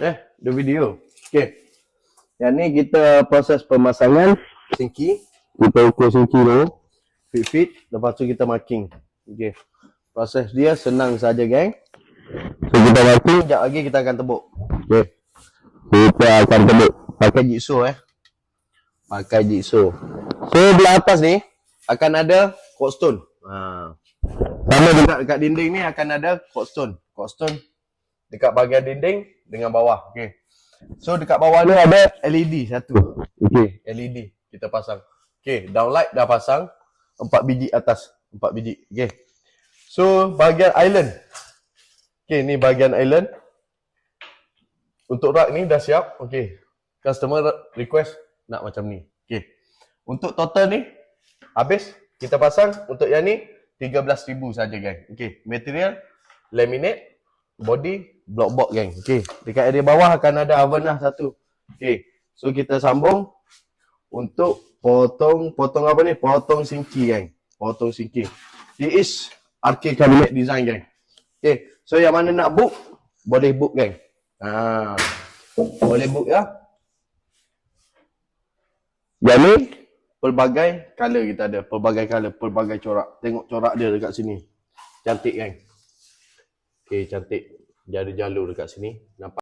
Eh, the video. Okay. Yang ni kita proses pemasangan sinki. Kita ukur sinki dulu. Fit-fit. Lepas tu kita marking. Okay. Proses dia senang saja, geng. So, kita marking. Sekejap lagi kita akan tebuk. Okay. Kita akan tebuk. Pakai jigsaw eh. Pakai jigsaw. So, belah atas ni akan ada cold stone. Ha. Sama dekat, dekat dinding ni akan ada cold stone. Dekat bahagian dinding dengan bawah. Okey. So dekat bawah ni ada LED satu. Okey, LED kita pasang. Okey, downlight dah pasang. Empat biji atas, empat biji. Okey. So bahagian island. Okey, ni bahagian island. Untuk rak ni dah siap. Okey. Customer request nak macam ni. Okey. Untuk total ni habis kita pasang untuk yang ni 13,000 saja guys. Okey, material laminate body block box gang. Okey, dekat area bawah akan ada oven lah satu. Okey. So kita sambung untuk potong potong apa ni? Potong sinki gang. Potong sinki. It is arcade cabinet design gang. Okey. So yang mana nak book boleh book gang. Ha. Boleh book ya. Yang ni pelbagai color kita ada, pelbagai color, pelbagai corak. Tengok corak dia dekat sini. Cantik kan? Okey, cantik. Dia ada jalur dekat sini. Nampak